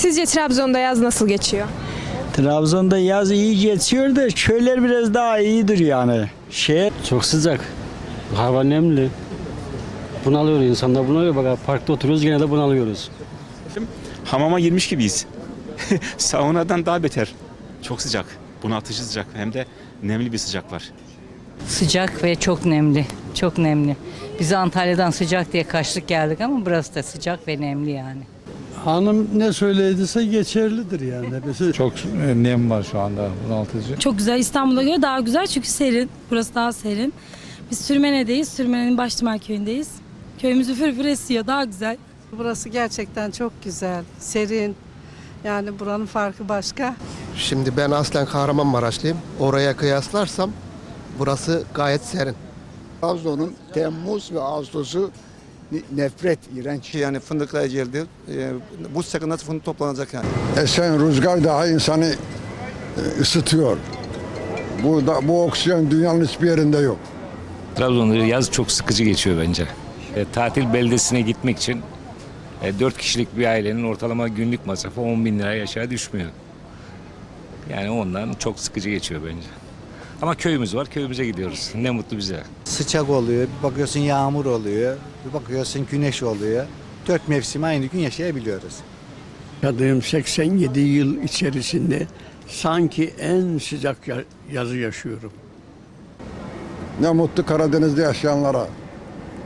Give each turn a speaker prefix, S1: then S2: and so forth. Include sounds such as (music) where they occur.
S1: Sizce Trabzon'da yaz nasıl geçiyor?
S2: Trabzon'da yaz iyi geçiyor da köyler biraz daha iyidir yani. Şehir
S3: Çok sıcak. Hava nemli. Bunalıyor insanlar bunalıyor. Bak parkta oturuyoruz gene de bunalıyoruz.
S4: hamama girmiş gibiyiz. (laughs) Saunadan daha beter. Çok sıcak. Bunaltıcı sıcak. Hem de nemli bir sıcak var.
S5: Sıcak ve çok nemli. Çok nemli. Biz Antalya'dan sıcak diye kaçtık geldik ama burası da sıcak ve nemli yani.
S6: Hanım ne söylediyse geçerlidir yani. (laughs) Mesela
S7: Çok e, nem var şu anda bunaltıcı.
S8: Çok güzel. İstanbul'a göre daha güzel çünkü serin. Burası daha serin. Biz Sürmene'deyiz. Sürmene'nin Baştımer köyündeyiz. Köyümüz üfür üfür esiyor. Daha güzel.
S9: Burası gerçekten çok güzel, serin. Yani buranın farkı başka.
S10: Şimdi ben aslen Kahramanmaraşlıyım. Oraya kıyaslarsam burası gayet serin.
S11: Trabzon'un Temmuz ve Ağustos'u nefret, iğrenç.
S7: Yani fındıklar geldi. E, bu sene nasıl fındık toplanacak yani?
S11: Esen rüzgar daha insanı e, ısıtıyor. Bu, da, bu oksijen dünyanın hiçbir yerinde yok.
S12: Trabzon'da yaz çok sıkıcı geçiyor bence. E, tatil beldesine gitmek için e, 4 kişilik bir ailenin ortalama günlük masrafı 10 bin liraya aşağı düşmüyor. Yani ondan çok sıkıcı geçiyor bence. Ama köyümüz var, köyümüze gidiyoruz. Ne mutlu bize.
S2: sıcak oluyor, bir bakıyorsun yağmur oluyor, bir bakıyorsun güneş oluyor. Dört mevsimi aynı gün yaşayabiliyoruz.
S6: yaşadığım 87 yıl içerisinde sanki en sıcak yazı yaşıyorum.
S11: Ne mutlu Karadeniz'de yaşayanlara.